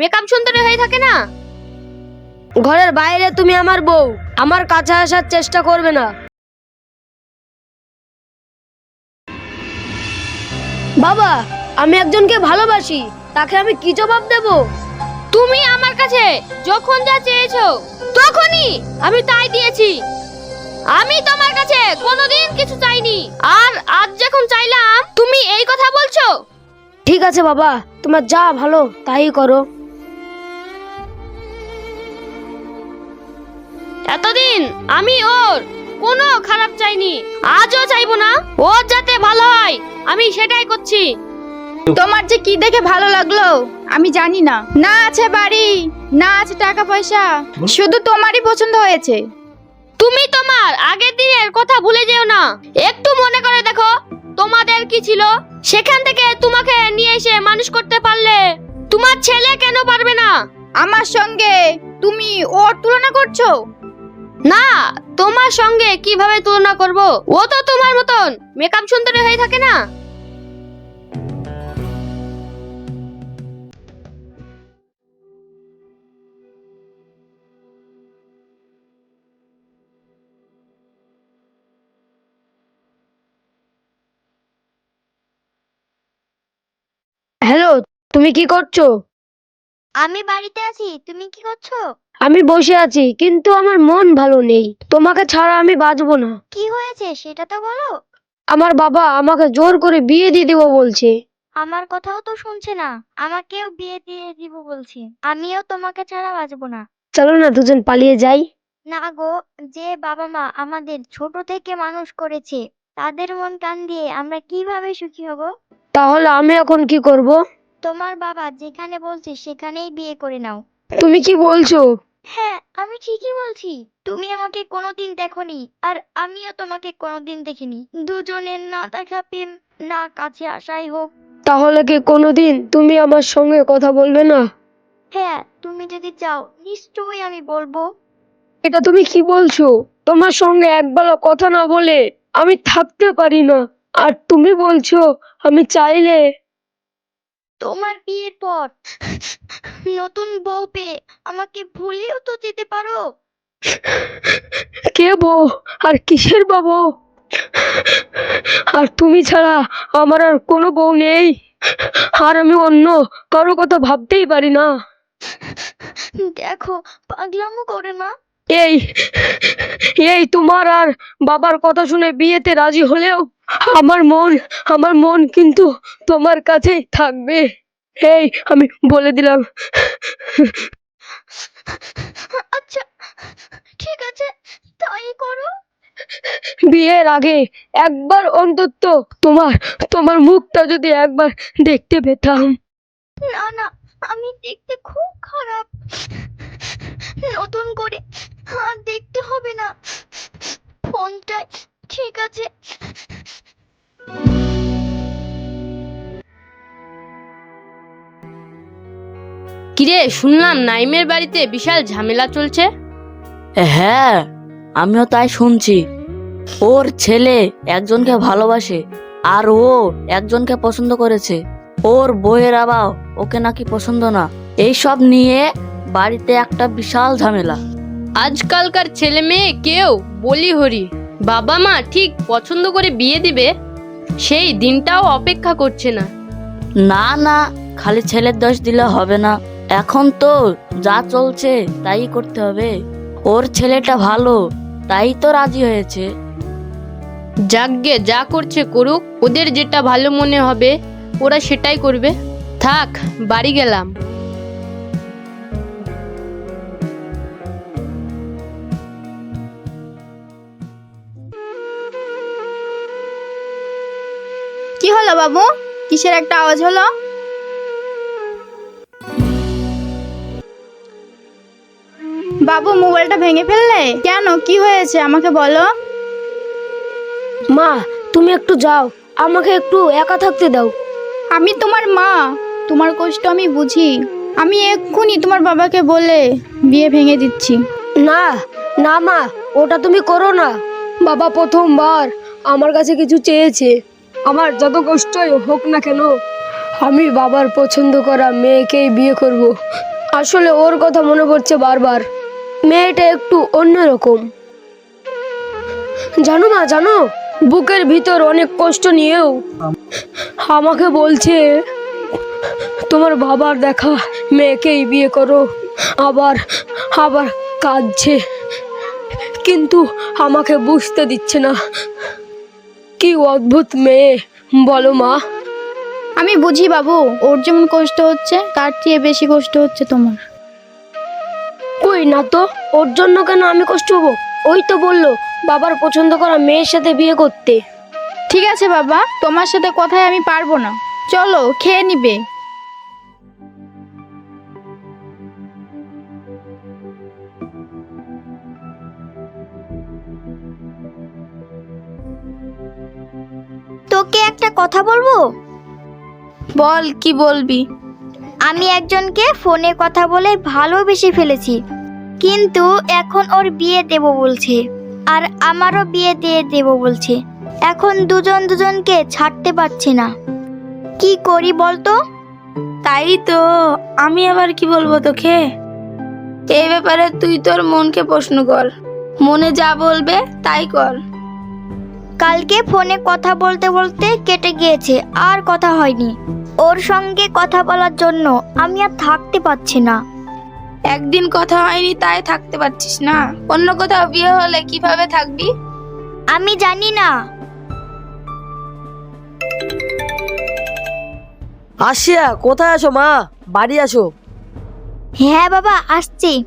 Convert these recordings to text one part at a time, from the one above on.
Makeup সুন্দরী হয়ে থাকে না? ঘরের বাইরে তুমি আমার বউ আমার কাছে আসার চেষ্টা করবে না। বাবা আমি একজনকে ভালোবাসি তাকে আমি কি জবাব দেব? তুমি আমার কাছে যখন যা চেয়েছো তখনই আমি তাই দিয়েছি। আমি তোমার কাছে কোনোদিন কিছু চাইনি। আর আজ যখন চাইলাম তুমি এই কথা বলছো। ঠিক আছে বাবা তোমার যা ভালো তাই করো। এতদিন আমি ওর কোনো খারাপ চাইনি আজও চাইব না ওর যাতে ভালো হয় আমি সেটাই করছি। তোমার যে কি দেখে ভালো লাগল আমি জানি না। না আছে বাড়ি না আছে টাকা পয়সা শুধু তোমারই পছন্দ হয়েছে। তুমি তোমার আগের দিনের কথা ভুলে যেও না। একটু মনে করে দেখো তোমাদের কি ছিল? সেখান থেকে তোমাকে নিয়ে এসে মানুষ করতে পারলে তোমার ছেলে কেন পারবে না? আমার সঙ্গে তুমি ওর তুলনা করছ? না তোমার সঙ্গে কীভাবে তুলনা করব? ও তো তোমার মতন। মেকআপ সুন্দরী হয়ে থাকে না। হ্যালো তুমি কি করছ? আমি বাড়িতে আছি তুমি কি করছ? আমি বসে আছি কিন্তু আমার মন ভালো নেই। তোমাকে ছাড়া আমি বাঁচবো না। কি হয়েছে? সেটা তো বলো। আমার বাবা আমাকে জোর করে বিয়ে দিয়ে দেবো বলছে। আমার কথাও তো শুনছে না। আমাকেও বিয়ে দিয়ে দিব বলছে। আমিও তোমাকে ছাড়া বাঁচবো না। চলো না দুজন পালিয়ে যাই। না গো যে বাবা মা আমাদের ছোট থেকে মানুষ করেছে তাদের মন কান দিয়ে আমরা কীভাবে সুখী হব? তাহলে আমি এখন কি করব? তোমার বাবা যেখানে বলছে সেখানেই বিয়ে করে নাও। তুমি কি বলছো? আমি ঠিকই বলছি তুমি আমাকে কোনোদিন দেখোনি আর আমিও তোমাকে কোনোদিন দেখিনি। দুজনের না দেখা প্রেম না কাছে আসাই হোক। তাহলে কি কোনোদিন তুমি আমার সঙ্গে কথা বলবে না? হ্যাঁ তুমি যদি চাও নিশ্চয়ই আমি বলব। এটা তুমি কি বলছো? তোমার সঙ্গে একবেলা কথা না বলে আমি থাকতে পারি না। আর তুমি বলছো আমি চাইলে তোমার বিয়ের পর নতুন বউ পেয়ে আমাকে ভুলেও তো যেতে পারো। কে বউ? আর কিসের বাবু? আর তুমি ছাড়া আমার আর কোনো বউ নেই। আর আমি অন্য কারও কথা ভাবতেই পারি না। দেখো পাগলামো করে না এই এই তোমার আর বাবার কথা শুনে বিয়েতে রাজি হলেও আমার মন আমার মন কিন্তু তোমার কাছেই থাকবে। এই আমি বলে দিলাম। আচ্ছা ঠিক আছে তাই করো। বিয়ের আগে একবার অন্তত তোমার তোমার মুখটা যদি একবার দেখতে পেতাম। না না আমি দেখতে খুব খারাপ। নতুন করে আর দেখতে হবে না ফোনটাই ঠিক আছে। কিরে শুনলাম নাইমের বাড়িতে বিশাল ঝামেলা চলছে? হ্যাঁ আমিও তাই শুনছি। ওর ছেলে একজনকে ভালোবাসে আর ও একজনকে পছন্দ করেছে। ওর বইয়ের আবার ওকে নাকি পছন্দ না। এইসব নিয়ে বাড়িতে একটা বিশাল ঝামেলা। আজকালকার ছেলে মেয়ে কেউ বলি হরি। বাবা মা ঠিক পছন্দ করে বিয়ে দিবে সেই দিনটাও অপেক্ষা করছে না। না না খালি ছেলের দোষ দিলে হবে না। এখন তো যা চলছে তাই করতে হবে। ওর ছেলেটা ভালো তাই তো রাজি হয়েছে। যাগ্গে যা করছে করুক ওদের যেটা ভালো মনে হবে ওরা সেটাই করবে। থাক বাড়ি গেলাম। বাবু? কিসের একটা আওয়াজ হলো? বাবু মোবাইলটা ভেঙে ফেললে? কেন? কি হয়েছে? আমাকে বলো। মা তুমি একটু যাও। আমাকে একটু একা থাকতে দাও। আমি তোমার মা। তোমার কষ্ট আমি বুঝি। আমি এক্ষুনি তোমার বাবাকে বলে বিয়ে ভেঙে দিচ্ছি। না না মা ওটা তুমি করো না। বাবা প্রথমবার আমার কাছে কিছু চেয়েছে। আমার যত কষ্টই হোক না কেন, আমি বাবার পছন্দ করা মেয়েকেই বিয়ে করব। আসলে ওর কথা মনে পড়ছে বারবার। মেয়েটা একটু অন্যরকম। জানো মা, জানো? বুকের ভিতর অনেক কষ্ট নিয়েও আমাকে বলছে, তোমার বাবার দেখা মেয়েকেই বিয়ে করো। আবার আবার কাঁদছে। কিন্তু আমাকে বুঝতে দিচ্ছে না। কি অদ্ভুত মেয়ে বলো মা। আমি বুঝি বাবু ওর যেমন কষ্ট হচ্ছে তার চেয়ে বেশি কষ্ট হচ্ছে তোমার। কই না তো ওর জন্য কেন আমি কষ্ট হব? ওই তো বলল বাবার পছন্দ করা মেয়ের সাথে বিয়ে করতে। ঠিক আছে বাবা তোমার সাথে কথায় আমি পারব না। চলো খেয়ে নিবে। একটা কথা বলব? বল কি বলবি? আমি একজনকে ফোনে কথা বলে ভালোবেসে ফেলেছি। কিন্তু এখন ওর বিয়ে দেব বলছে। আর আমারও বিয়ে দিয়ে দেব বলছে। এখন দুজন দুজনকে ছাড়তে পারছে না। কি করি বলতো? তাই তো আমি আবার কি বলব তোকে? এই ব্যাপারে তুই তোর মনকে প্রশ্ন কর। মনে যা বলবে তাই কর। কালকে ফোনে কথা বলতে বলতে কেটে গিয়েছে আর কথা হয়নি। ওর সঙ্গে কথা বলার জন্য আমি আর থাকতে পারছি না। একদিন কথা হয়নি তাই থাকতে পারছিস না। অন্য কোথাও বিয়ে হলে কীভাবে থাকবি? আমি জানি না। আসিয়া কোথায় আছো মা? বাড়ি আসো হ্যাঁ বাবা আসছি।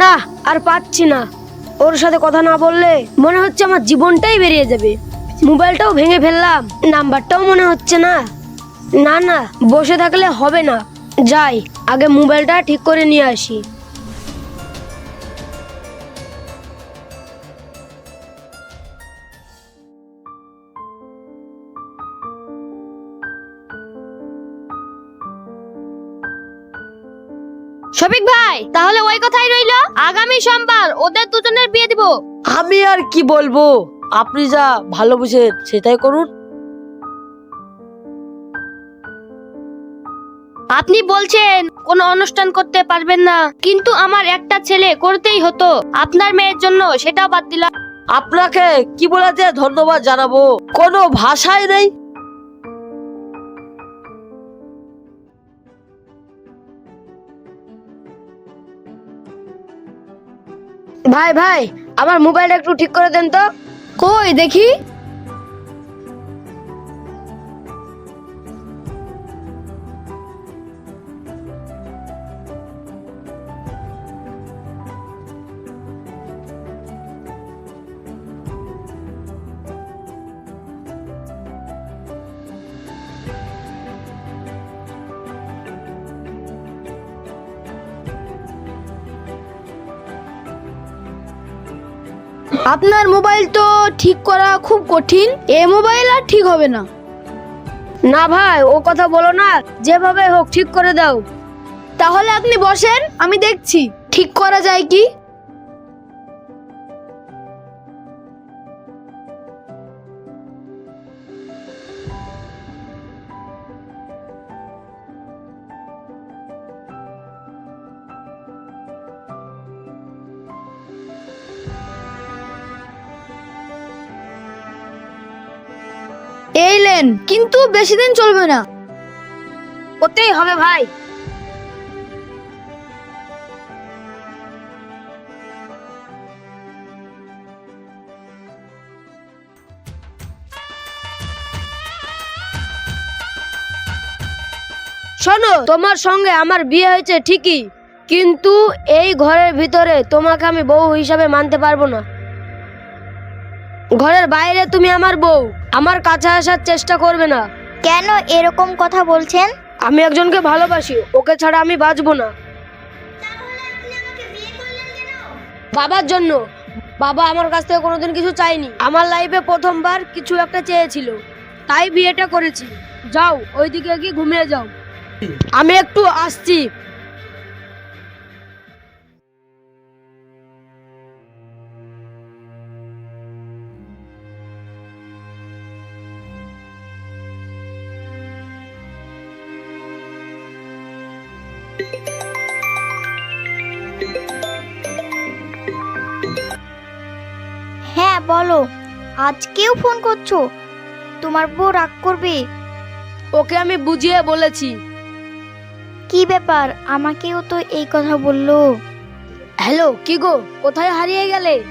না, আর পাচ্ছি না। ওর সাথে কথা না বললে মনে হচ্ছে আমার জীবনটাই বেরিয়ে যাবে। মোবাইলটাও ভেঙে ফেললাম, নাম্বারটাও মনে হচ্ছে না। না না, বসে থাকলে হবে না। যাই, আগে মোবাইলটা ঠিক করে নিয়ে আসি। শফিক ভাই তাহলে ওই কথাই রইল। আগামী সোমবার ওদের দুজনের বিয়ে দিব। আমি আর কি বলব? আপনি যা ভালো বুঝেন সেটাই করুন। আপনি বলছেন কোনো অনুষ্ঠান করতে পারবেন না। কিন্তু আমার একটা ছেলে করতেই হতো। আপনার মেয়ের জন্য সেটাও বাদ দিলাম। আপনাকে কি বলে যে ধন্যবাদ জানাব? কোনো ভাষাই নেই। ভাই ভাই আমার মোবাইলটা একটু ঠিক করে দেন তো। কই দেখি। আপনার মোবাইল তো ঠিক করা খুব কঠিন। এ মোবাইল আর ঠিক হবে না। না ভাই ও কথা বলো না। যেভাবে হোক ঠিক করে দাও। তাহলে আপনি বসেন আমি দেখছি। ঠিক করা যায় কি? এই লেন, কিন্তু বেশি দিন চলবে না। ওতেই হবে ভাই। শোনো, তোমার সঙ্গে আমার বিয়ে হয়েছে ঠিকই, কিন্তু এই ঘরের ভিতরে তোমাকে আমি বউ হিসাবে মানতে পারব না। ঘরের বাইরে তুমি আমার বউ। আমার কাছে আসার চেষ্টা করবে না। কেন এরকম কথা বলছেন? আমি একজনকে ভালোবাসি ওকে ছাড়া আমি বাঁচবো না। বাবার জন্য। বাবা আমার কাছ থেকে কোনোদিন কিছু চাইনি আমার লাইফে প্রথমবার কিছু একটা চেয়েছিল। তাই বিয়েটা করেছি। যাও ওইদিকে গিয়ে ঘুমিয়ে যাও। আমি একটু আসছি। বলো আজকেও ফোন করছ? তোমার বউ রাগ করবে। ওকে আমি বুঝিয়ে বলেছি। কি ব্যাপার? আমাকেও তো এই কথা বলল। হ্যালো কি গো? কোথায় হারিয়ে গেলে?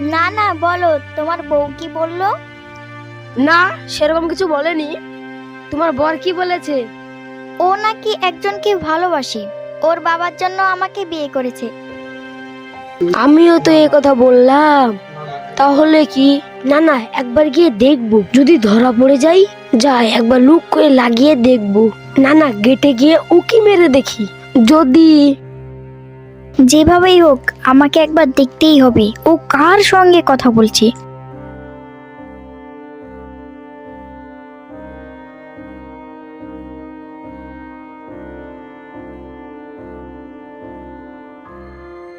না না বলো তোমার বউ কি বলল? না সেরকম কিছু বলেনি। তোমার বর কি বলেছে? ও নাকি একজনকে ভালোবাসে। ওর বাবার জন্য আমাকে বিয়ে করেছে। আমিও তো এই কথা বললাম। তাহলে কি? না না একবার গিয়ে দেখব। যদি ধরা পড়ে যাই যাই একবার লুক করে লাগিয়ে দেখব। না না গেটে গিয়ে উকি মেরে দেখি। যদি যেভাবেই হোক আমাকে একবার দেখতেই হবে। ও কার সঙ্গে কথা বলছে?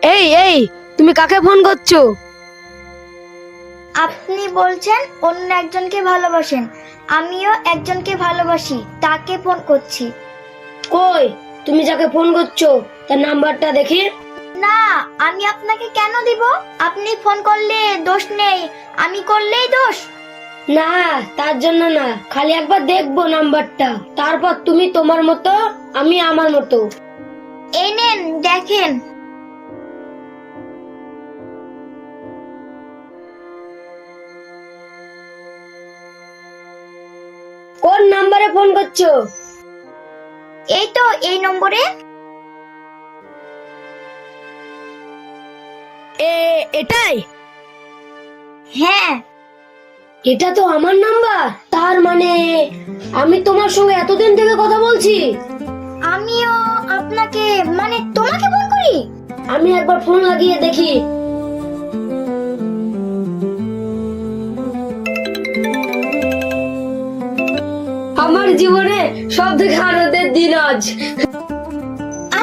এই এই তুমি কাকে ফোন করছ? আপনি বলছেন অন্য একজনকে ভালোবাসেন। আমিও একজনকে ভালোবাসি তাকে ফোন করছি। কই? তুমি যাকে ফোন করছ তার নাম্বারটা দেখি। না আমি আপনাকে কেন দিব? আপনি ফোন করলে দোষ নেই আমি করলেই দোষ। না তার জন্য না খালি একবার দেখব নাম্বারটা তারপর তুমি তোমার মতো আমি আমার মতো। এই নেন দেখেন। নাম্বারে ফোন করছ? এই তো এই নম্বরে। এ এটাই? হ্যাঁ। এটা তো আমার নাম্বার? তার মানে আমি তোমার সঙ্গে এতদিন থেকে কথা বলছি? আমিও আপনাকে মানে তোমাকে ফোন করি? আমি একবার ফোন লাগিয়ে দেখি। জীবনে সব থেকে আনন্দের দিন আজ।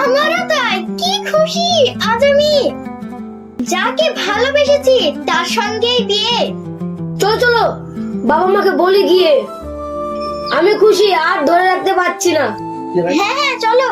আমারও তাই কি খুশি আজ আমি যাকে ভালোবেসেছি তার সঙ্গেই বিয়ে। চলো চলো বাবা মাকে বলি গিয়ে আমি খুশি আর ধরে রাখতে পারছি না। হ্যাঁ হ্যাঁ চলো।